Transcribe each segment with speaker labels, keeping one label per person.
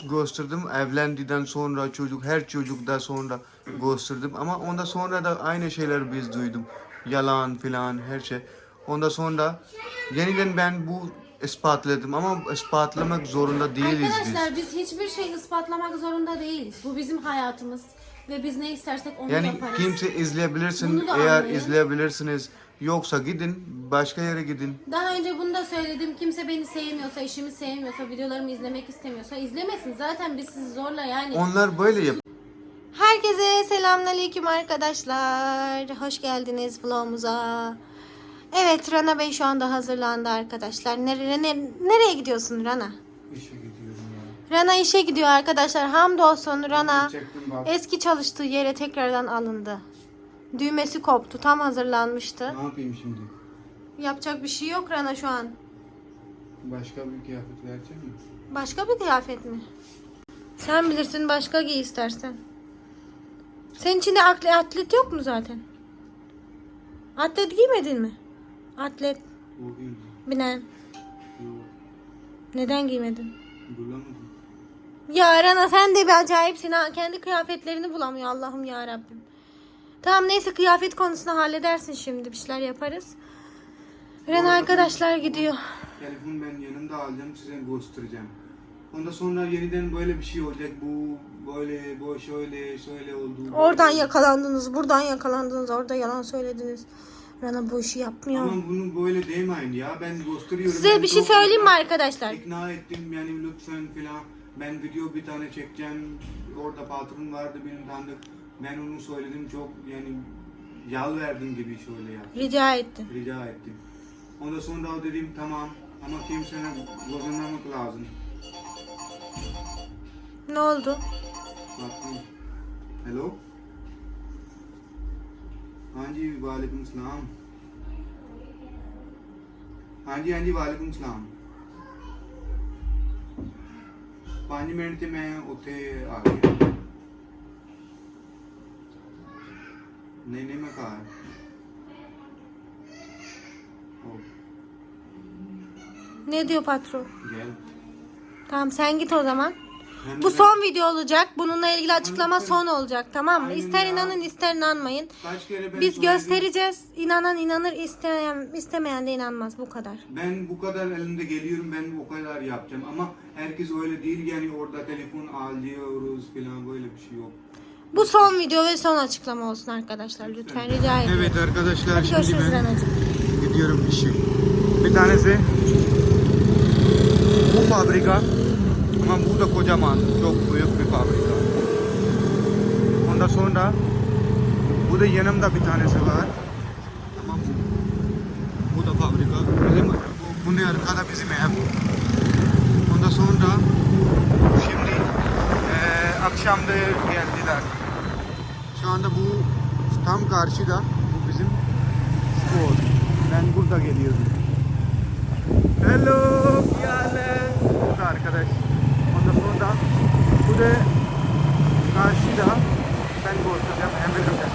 Speaker 1: gösterdim. Evlendikten sonra çocuk, her çocukta sonra gösterdim. Ama ondan sonra da aynı şeyler biz duydum. Yalan filan her şey. Ondan sonra yeniden ben bu ispatladım ama ispatlamak zorunda değiliz biz.
Speaker 2: Arkadaşlar biz hiçbir şey ispatlamak zorunda değiliz. Bu bizim hayatımız ve biz ne istersek onu
Speaker 1: Yani
Speaker 2: yaparız.
Speaker 1: kimse izleyebilirsin
Speaker 2: Bunu da
Speaker 1: eğer
Speaker 2: anlayın.
Speaker 1: izleyebilirsiniz. Yoksa gidin başka yere gidin.
Speaker 2: Daha önce bunu da söyledim. Kimse beni sevmiyorsa, işimi sevmiyorsa, videolarımı izlemek istemiyorsa izlemesin. Zaten biz sizi zorla yani.
Speaker 1: Onlar böyle yap.
Speaker 2: Herkese selamünaleyküm arkadaşlar. Hoş geldiniz vlogumuza. Evet Rana Bey şu anda hazırlandı arkadaşlar. Nereye, ne- nereye gidiyorsun Rana?
Speaker 1: İşe gidiyorum.
Speaker 2: Rana işe gidiyor arkadaşlar. Hamdolsun Rana
Speaker 1: Çektim bak.
Speaker 2: eski çalıştığı yere tekrardan alındı. Düğmesi koptu. Tam hazırlanmıştı.
Speaker 1: Ne yapayım şimdi?
Speaker 2: Yapacak bir şey yok Rana şu an.
Speaker 1: Başka bir kıyafet verecek mi?
Speaker 2: Başka bir kıyafet mi? Sen bilirsin başka giy istersen. Senin içinde atlet yok mu zaten? Atlet giymedin mi? Atlet binen.
Speaker 1: yok.
Speaker 2: Neden giymedin?
Speaker 1: Bulamadım.
Speaker 2: Ya Rana sen de bir acayipsin ha. Kendi kıyafetlerini bulamıyor Allah'ım ya Rabbim. Tamam neyse kıyafet konusunu halledersin şimdi. Bir şeyler yaparız. Rana arkadaşlar gidiyor.
Speaker 1: Telefon ben yanımda alacağım size göstereceğim. Ondan sonra yeniden böyle bir şey olacak. Bu böyle bu şöyle şöyle oldu.
Speaker 2: Oradan yakalandınız, buradan yakalandınız, orada yalan söylediniz. Rana bu işi yapmıyor.
Speaker 1: Ama bunu böyle demeyin ya. Ben gösteriyorum.
Speaker 2: Size
Speaker 1: Ben
Speaker 2: bir şey söyleyeyim mi arkadaşlar?
Speaker 1: İkna ettim yani lütfen filan. Ben video bir tane çekeceğim. Orada patron vardı benim tanıdık. Ben onu söyledim çok yani yalvardım gibi şöyle yaptım.
Speaker 2: Rica ettim.
Speaker 1: Rica ettim. Ondan sonra o dedim tamam ama kimsenin bozulmamak lazım.
Speaker 2: Ne oldu?
Speaker 1: Baktım. Hello? हाँ जी वालेकुम सलाम हाँ जी हाँ जी वालेकुम सलाम ਪੰਜ ਮਿੰਟ ਤੇ ਮੈਂ ਉੱਥੇ ਆ ਗਿਆ ਨਹੀਂ ਨਹੀਂ ਮੈਂ ਘਰ o
Speaker 2: Ne diyor patron?
Speaker 1: gel
Speaker 2: Tamam sen git o zaman. Bu son video olacak. Bununla ilgili açıklama son olacak tamam mı?
Speaker 1: Aynen
Speaker 2: İster
Speaker 1: ya.
Speaker 2: inanın ister inanmayın.
Speaker 1: kaç kere ben
Speaker 2: Biz
Speaker 1: söyledim.
Speaker 2: göstereceğiz. İnanan inanır, istemeyen istemeyen de inanmaz bu kadar.
Speaker 1: Ben bu kadar elimde geliyorum ben o kadar yapacağım ama herkes öyle değil yani orada telefon alıyoruz falan böyle bir şey yok.
Speaker 2: Bu son video ve son açıklama olsun arkadaşlar. Lütfen rica ediyorum.
Speaker 1: Evet arkadaşlar şimdi
Speaker 2: görüşürüz
Speaker 1: ben
Speaker 2: Ranacığım.
Speaker 1: gidiyorum işe. Bir tanesi bu fabrika ama bu da kocaman çok büyük bir fabrika. Ondan sonra bu da yanımda bir tanesi var. Tamam? Bu da fabrika. Bizim bu, bunun arkada bizim ev. Ondan sonra şimdi eee akşamda geldiler. Şu anda bu tam karşıda bu bizim spor. Ben burada geliyorum. Hello, yale. Bu da arkadaş. Sonra bu da karşıda ben göstereceğim Amerika'da.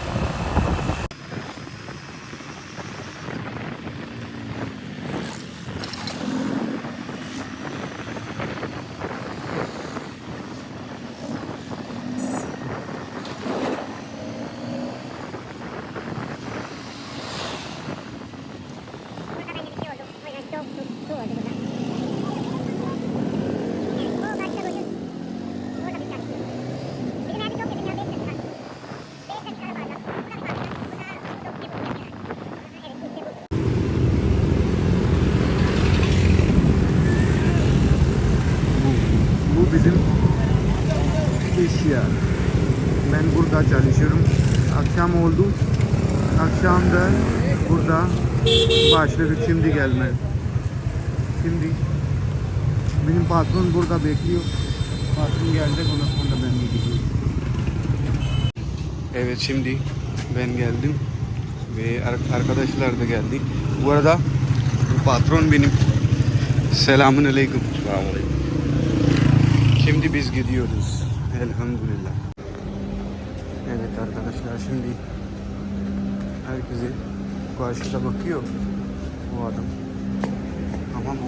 Speaker 3: Burada bence bir şey oldu. O yüzden çok su, su oldu burada. O başka ucuz. Orada bir tane. Bizim evde çok yakın ya 5 dakika. 5 dakika arabayla. Bu da bir tane. Bu da çok yakın yani. Evet işte bu.
Speaker 1: Bu, bu bizim iş yer. Ben burada çalışıyorum. Akşam oldu. Akşam da burada başladık şimdi gelme. Şimdi benim patron burada bekliyor. Patron geldi ondan sonra ben gidiyorum. Evet şimdi ben geldim ve ar- arkadaşlar da geldi. Bu arada bu patron benim. Selamun aleyküm. Şimdi biz gidiyoruz. Elhamdülillah. Arkadaşlar şimdi herkese karşıda bakıyor bu adam. Tamam mı?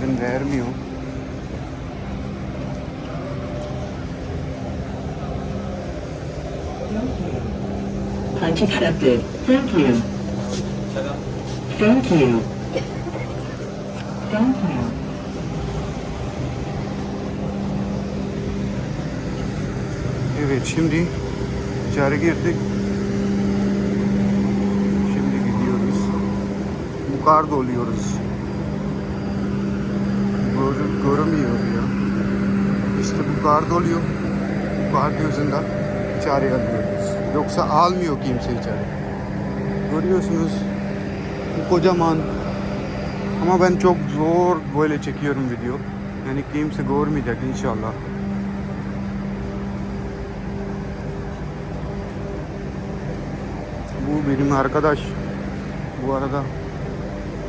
Speaker 1: izin vermiyor.
Speaker 4: Punch accepted. Thank you. Thank you. Thank you.
Speaker 1: Evet şimdi içeri girdik. Şimdi gidiyoruz. Yukarıda oluyoruz. Gör, görünmüyor ya. İşte bu kar oluyor. Bu kar yüzünden içeri alıyoruz. Yoksa almıyor kimse içeri. Görüyorsunuz bu kocaman ama ben çok zor böyle çekiyorum video. Yani kimse görmeyecek inşallah. Bu benim arkadaş. Bu arada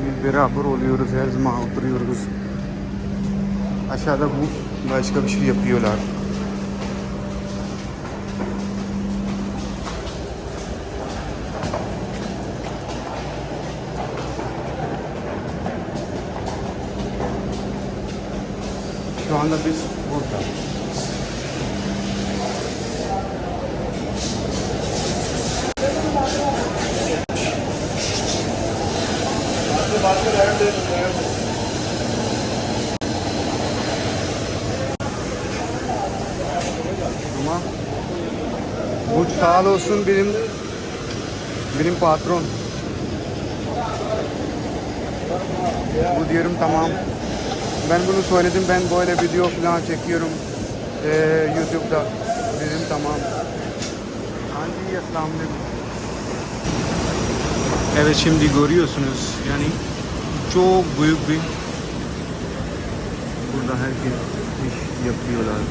Speaker 1: biz beraber oluyoruz. Her zaman oturuyoruz. Aşağıda bu başka bir şey yapıyorlar. Şu anda biz burada. Ama bu sağ olsun benim benim patron. Bu diyorum tamam. Ben bunu söyledim ben böyle video falan çekiyorum eee, YouTube'da. Dedim tamam. Hangi Esselamünaleyküm. Evet şimdi görüyorsunuz yani çok büyük bir burada herkes iş yapıyorlar.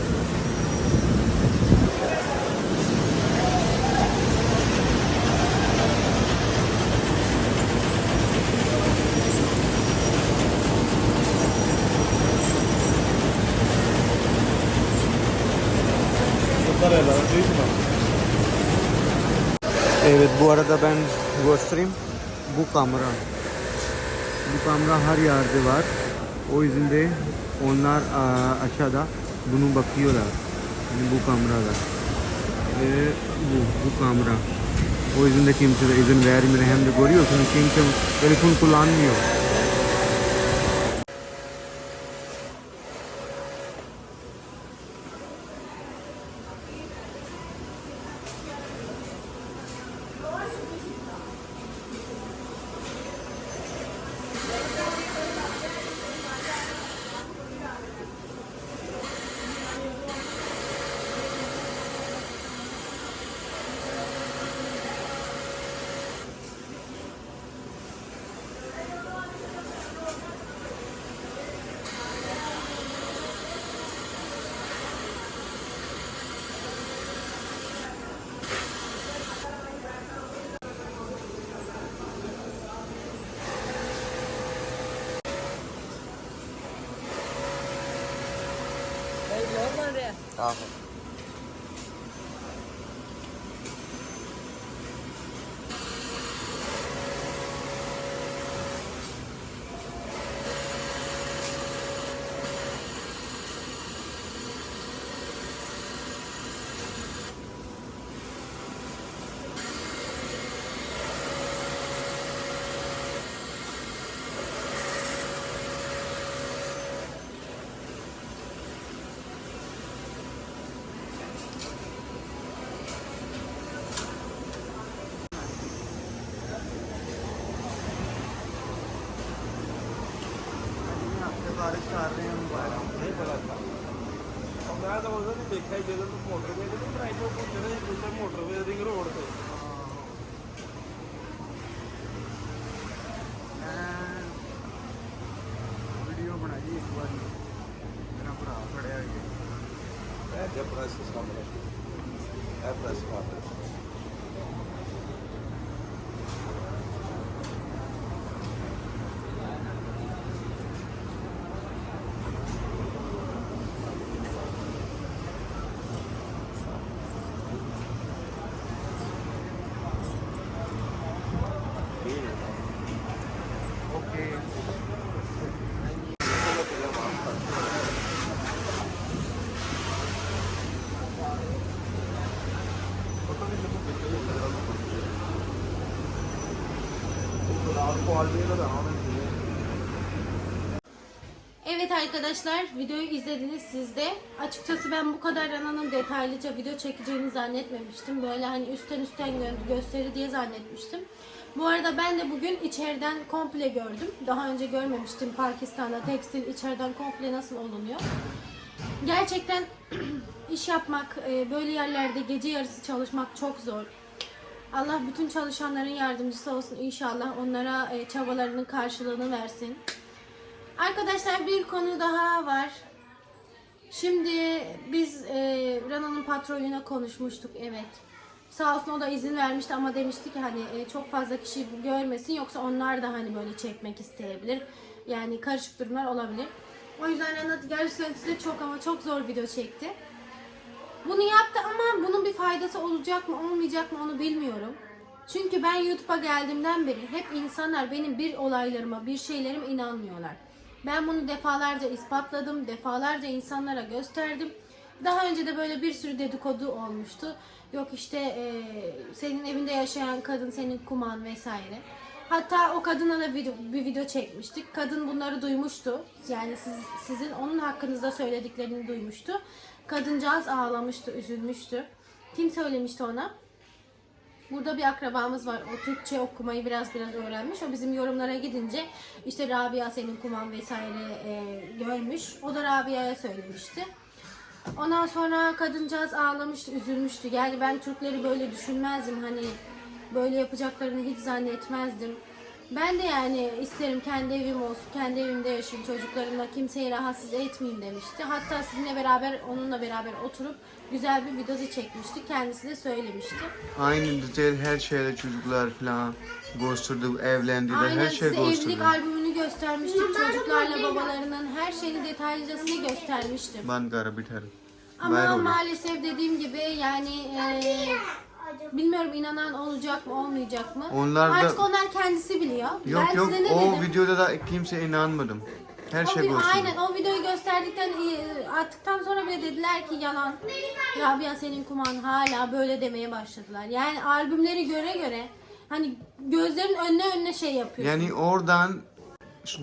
Speaker 1: Evet bu arada ben göstereyim. Bu kamera. Bu kamera her yerde var. O yüzden de onlar aşağıda bunu bakıyorlar. Yani bu kameralar. Ve bu, bu kamera. O yüzden de kimse de izin vermiyor. Hem de görüyorsunuz kimse telefon kullanmıyor. Okay.
Speaker 5: ਮੈਂ ਤਾਂ ਉਹਦਾ ਨਹੀਂ ਦੇਖਿਆ ਜਦੋਂ ਤੂੰ ਮੋਟਰਵੇ ਤੇ ਨਹੀਂ ਬਣਾਈ ਤੋਂ ਜਿਹੜੇ ਦੂਸਰੇ ਮੋਟਰਵੇ ਰਿੰਗ ਰੋਡ ਤੇ।
Speaker 1: ਵੀਡੀਓ ਬਣਾਈ ਇੱਕ ਵਾਰੀ। ਮੇਰਾ ਭਰਾ
Speaker 5: ਇਹ ਪ੍ਰੈਸ ਸਾਹਮਣੇ। ਇਹ ਪ੍ਰੈਸ ਸਾਹਮਣੇ
Speaker 2: arkadaşlar videoyu izlediniz siz de. Açıkçası ben bu kadar Rana'nın detaylıca video çekeceğini zannetmemiştim. Böyle hani üstten üstten gö- gösteri diye zannetmiştim. Bu arada ben de bugün içeriden komple gördüm. Daha önce görmemiştim Pakistan'da tekstil içeriden komple nasıl olunuyor. Gerçekten iş yapmak, e, böyle yerlerde gece yarısı çalışmak çok zor. Allah bütün çalışanların yardımcısı olsun inşallah. Onlara e, çabalarının karşılığını versin. Arkadaşlar bir konu daha var. Şimdi biz e, Rana'nın patronuyla konuşmuştuk evet. Sağ olsun o da izin vermişti ama demişti ki hani e, çok fazla kişi görmesin yoksa onlar da hani böyle çekmek isteyebilir. Yani karışık durumlar olabilir. O yüzden Rana gerçekten size çok ama çok zor video çekti. Bunu yaptı ama bunun bir faydası olacak mı olmayacak mı onu bilmiyorum. Çünkü ben YouTube'a geldiğimden beri hep insanlar benim bir olaylarıma, bir şeylerime inanmıyorlar. Ben bunu defalarca ispatladım, defalarca insanlara gösterdim. Daha önce de böyle bir sürü dedikodu olmuştu. Yok işte eee, senin evinde yaşayan kadın senin kuman vesaire. Hatta o kadına da video, bir video çekmiştik. Kadın bunları duymuştu. Yani siz, sizin onun hakkınızda söylediklerini duymuştu. Kadıncağız ağlamıştı, üzülmüştü. Kim söylemişti ona? Burada bir akrabamız var. O Türkçe okumayı biraz biraz öğrenmiş. O bizim yorumlara gidince işte Rabia senin kuman vesaire e, görmüş. O da Rabia'ya söylemişti. Ondan sonra kadıncağız ağlamıştı, üzülmüştü. Yani ben Türkleri böyle düşünmezdim. Hani böyle yapacaklarını hiç zannetmezdim. Ben de yani isterim kendi evim olsun, kendi evimde yaşayayım çocuklarımla, kimseyi rahatsız etmeyeyim demişti. Hatta sizinle beraber, onunla beraber oturup güzel bir videosu çekmişti. Kendisi de söylemişti.
Speaker 1: Aynı detay her şeyde çocuklar falan gösterdi, evlendi
Speaker 2: de
Speaker 1: her şey
Speaker 2: size
Speaker 1: gösterdi.
Speaker 2: evlilik albümünü göstermiştik. Çocuklarla babalarının her şeyini detaylıcasını göstermiştim.
Speaker 1: Ben garip biterim.
Speaker 2: Ama maalesef dediğim gibi yani... E, bilmiyorum inanan olacak mı olmayacak mı?
Speaker 1: Onlar da-
Speaker 2: Artık onlar kendisi biliyor.
Speaker 1: Yok
Speaker 2: ben
Speaker 1: yok
Speaker 2: size ne
Speaker 1: o
Speaker 2: dedim?
Speaker 1: videoda da kimse inanmadım. Her
Speaker 2: O
Speaker 1: şey gösterdi.
Speaker 2: aynen o videoyu gösterdikten e, attıktan sonra bile dediler ki yalan. Rabia senin kuman hala böyle demeye başladılar. Yani albümleri göre göre hani gözlerin önüne önüne şey yapıyorsun.
Speaker 1: Yani oradan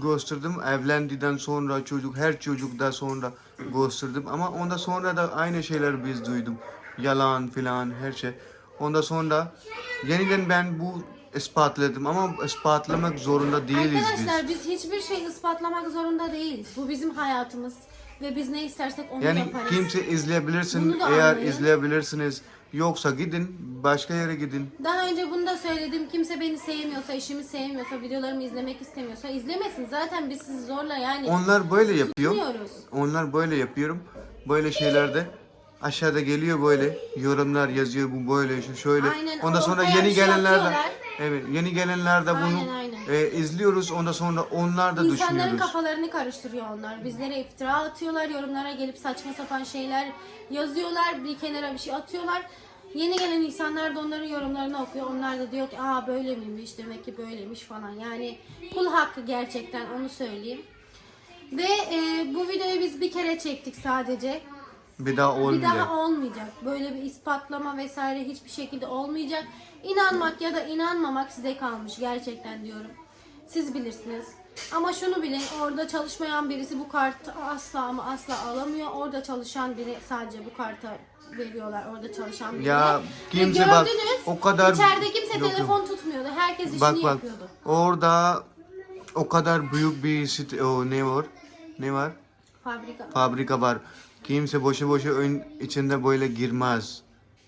Speaker 1: gösterdim evlendikten sonra çocuk her çocukta sonra gösterdim ama ondan sonra da aynı şeyler biz duydum. Yalan filan her şey. Ondan sonra yeniden ben bu ispatladım ama ispatlamak zorunda değiliz
Speaker 2: Arkadaşlar
Speaker 1: biz.
Speaker 2: biz hiçbir şey ispatlamak zorunda değiliz. Bu bizim hayatımız ve biz ne istersek onu
Speaker 1: Yani
Speaker 2: yaparız.
Speaker 1: kimse izleyebilirsin
Speaker 2: Bunu da
Speaker 1: eğer
Speaker 2: anlayın.
Speaker 1: izleyebilirsiniz. Yoksa gidin başka yere gidin.
Speaker 2: Daha önce bunu da söyledim. Kimse beni sevmiyorsa, işimi sevmiyorsa, videolarımı izlemek istemiyorsa izlemesin. Zaten biz sizi zorla yani
Speaker 1: Onlar böyle yapıyor.
Speaker 2: tutmuyoruz.
Speaker 1: Onlar böyle yapıyorum. Böyle şeylerde aşağıda geliyor böyle yorumlar yazıyor bu böyle şu şöyle.
Speaker 2: Aynen,
Speaker 1: Ondan sonra
Speaker 2: ortaya
Speaker 1: yeni
Speaker 2: bir şey
Speaker 1: gelenler de
Speaker 2: atıyorlar.
Speaker 1: evet yeni gelenler de bunu
Speaker 2: Aynen, aynen.
Speaker 1: e, izliyoruz. Ondan sonra onlar da
Speaker 2: İnsanların
Speaker 1: düşünüyoruz.
Speaker 2: kafalarını karıştırıyor onlar. Bizlere iftira atıyorlar, yorumlara gelip saçma sapan şeyler yazıyorlar, bir kenara bir şey atıyorlar. Yeni gelen insanlar da onların yorumlarını okuyor. Onlar da diyor ki aa böyle miymiş demek ki böyleymiş falan. Yani kul hakkı gerçekten onu söyleyeyim. Ve e, bu videoyu biz bir kere çektik sadece.
Speaker 1: Bir daha
Speaker 2: Bir
Speaker 1: olmayacak.
Speaker 2: daha olmayacak. Böyle bir ispatlama vesaire hiçbir şekilde olmayacak. İnanmak ya da inanmamak size kalmış gerçekten diyorum. Siz bilirsiniz. Ama şunu bilin orada çalışmayan birisi bu kartı asla ama asla alamıyor. Orada çalışan biri sadece bu kartı veriyorlar orada çalışan birine.
Speaker 1: Ya kimse bak,
Speaker 2: gördünüz,
Speaker 1: o kadar-
Speaker 2: içeride kimse
Speaker 1: Yok,
Speaker 2: telefon tutmuyordu. Herkes işini
Speaker 1: Bak bak
Speaker 2: yapıyordu.
Speaker 1: orada o kadar büyük bir sit o ne var? Ne var?
Speaker 2: Fabrika.
Speaker 1: Fabrika var. Kimse boşu boşu ön içinde böyle girmez.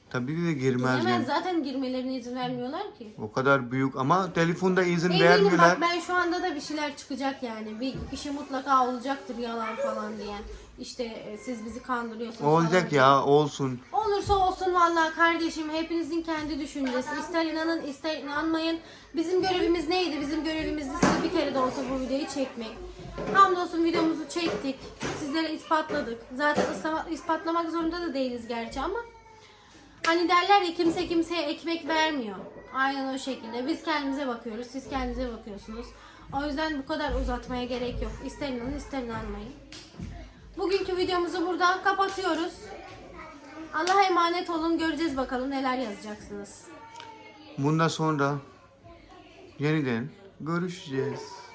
Speaker 1: Tabii ki de girmez
Speaker 2: Hemen
Speaker 1: yani.
Speaker 2: zaten girmelerine izin vermiyorlar ki.
Speaker 1: O kadar büyük ama telefonda izin
Speaker 2: Eminim
Speaker 1: vermiyorlar.
Speaker 2: bak ben şu anda da bir şeyler çıkacak yani. Bir kişi mutlaka olacaktır yalan falan diyen. İşte e, siz bizi kandırıyorsunuz
Speaker 1: Olacak
Speaker 2: falan.
Speaker 1: ya olsun.
Speaker 2: Olursa olsun vallahi kardeşim hepinizin kendi düşüncesi. İster inanın ister inanmayın. Bizim görevimiz neydi? Bizim görevimiz de size bir kere de olsa bu videoyu çekmek. Hamdolsun videomuzu çektik. Sizlere ispatladık. Zaten ispatlamak zorunda da değiliz gerçi ama. Hani derler ya kimse kimseye ekmek vermiyor. Aynen o şekilde. Biz kendimize bakıyoruz. Siz kendinize bakıyorsunuz. O yüzden bu kadar uzatmaya gerek yok. İster inanın ister inanmayın. Bugünkü videomuzu burada kapatıyoruz. Allah'a emanet olun. Göreceğiz bakalım neler yazacaksınız.
Speaker 1: Bundan sonra yeniden Görüşeceğiz.